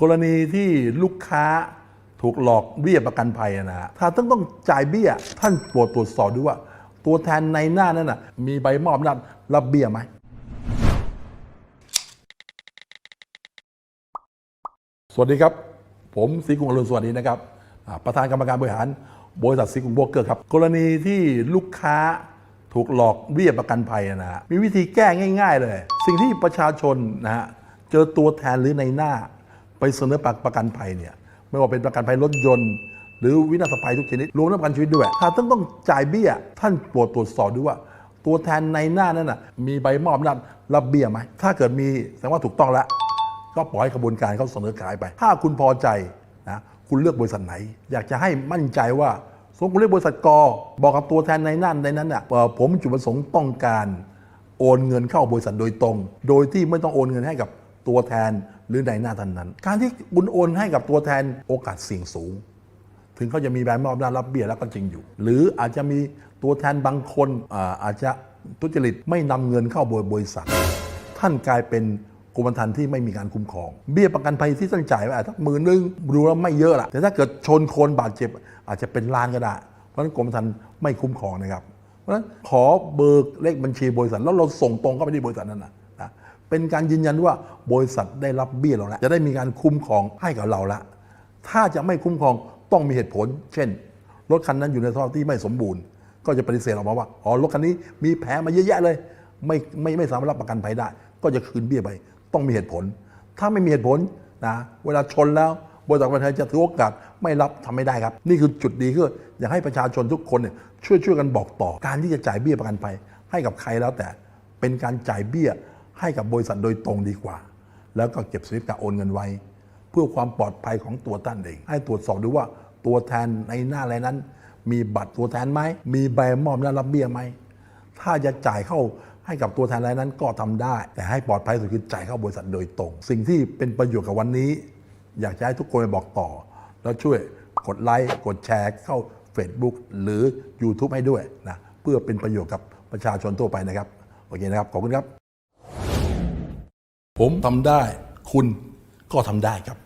กรณีที่ลูกค้าถูกหลอกเบี้ยประกันภัยนะฮะถ้าต้องต้องจ่ายเบี้ย ท่านโปรดตรวจสอบด้วยว่า ตัวแทนในหน้านั้นนะมีใบมอบอำนาจรับเบี้ยไหมสวัสดีครับ ผมศรีกรุงอรุณสวัสดีนะครับ ประธานกรรมการบริหารบริษัทศรีกรุงโบรกเกอร์ครับ กรณีที่ลูกค้าถูกหลอกเบี้ยประกันภัยนะฮะมีวิธีแก้ง่าย ๆ เลย สิ่งที่ประชาชนนะฮะเจอตัวแทนหรือในหน้า ไปเสนอประกันภัยเนี่ยไม่ว่าเป็นประกันภัยรถยนต์ หรือวินาศภัยทุกชนิดรวมทั้งประกันชีวิตด้วยถ้าต้องต้องจ่ายเบี้ย ท่านโปรดตรวจสอบด้วยว่า ตัวแทนในหน้านั้นน่ะมีใบมอบอำนรับเบี้ยไหมถ้าเกิดมีแสดงว่าถูกต้องแล้วก็ปล่อยกระบวนการเขาเสนอขายไป ถ้าคุณพอใจนะคุณเลือกบริษัทไหน อยากจะให้มั่นใจว่าสมมติคุณเลือกบริษัทกอบอกกับตัวแทนในนั่นในนั้นน่ะผมจุดประสงค์ต้องการ โอนเงินเข้าบริษัทโดยตรง โดยที่ไม่ต้องโอนเงินให้กับ ตัวแทนหรือในหน้าท่านนั้น การที่คุณโอนให้กับตัวแทนโอกาสเสี่ยงสูง ถึงเขาจะมีใบมอบอำนาจรับเบี้ยแล้วก็จริงอยู่ หรืออาจจะมีตัวแทนบางคนอาอาจจะทุจริตไม่นำเงินเข้าบริษัท ท่านกลายเป็นกรมธรรม์ที่ไม่มีการคุ้มครอง เบี้ยประกันภัยที่ท่านจ่ายไว้อาจจะหมื่นนึงดูแล้วไม่เยอะละแต่ถ้าเกิดชนคนบาดเจ็บ อาจจะเป็นล้านก็ได้ เพราะฉะนั้นกรมธรรม์ไม่คุ้มครองนะครับ เพราะฉะนั้นขอเบิกเลขบัญชีบริษัทแล้วเราส่งตรงเข้าไปที่บริษัทนั้นนะนะ เป็นการยืนยันว่าบริษัทได้รับเบี้ยเราแล้วจะได้มีการคุ้มครองให้กับเราละถ้าจะไม่คุ้มครองต้องมีเหตุผล เช่น รถคันนั้นอยู่ในสภาพที่ไม่สมบูรณ์ ก็จะปฏิเสธออกมาว่าอ๋อรถคันนี้มีแผลมาเยอะแยะเลย ไม่ไม่ไม่สามารถรับประกันภัยได้ ก็จะคืนเบี้ยไป ต้องมีเหตุผล ถ้าไม่มีเหตุผลนะเวลาชนแล้วบริษัทประกันภัยจะถือโอกาสไม่รับทำไม่ได้ครับ นี่คือจุดดีคืออยากให้ประชาชนทุกคนเนี่ยช่วยช่วยกันบอกต่อ การที่จะจ่ายเบี้ยประกันภัยให้กับใครแล้วแต่เป็นการจ่ายเบี้ย ให้กับบริษัทโดยตรงดีกว่า แล้วก็เก็บสลิปการโอนเงินไว้ เพื่อความปลอดภัยของตัวท่านเอง ให้ตรวจสอบดูว่าตัวแทนในหน้าอะไรนั้น มีบัตรตัวแทนไหมมีใบมอบอำนารับเบี้ยไหมถ้าจะจ่ายเข้าให้กับตัวแทนรายนั้นก็ทำได้ แต่ให้ปลอดภัยสุดคือจ่ายเข้าบริษัทโดยตรง สิ่งที่เป็นประโยชน์กับวันนี้ อยากจะให้ทุกคนไปบอกต่อ แล้วช่วยกดไลค์กดแชร์เข้า Facebook หรือ YouTube ให้ด้วยนะเพื่อเป็นประโยชน์กับประชาชนทั่วไปนะครับโอเคนะครับ ขอบคุณครับ ผมทำได้ คุณก็ทำได้ครับ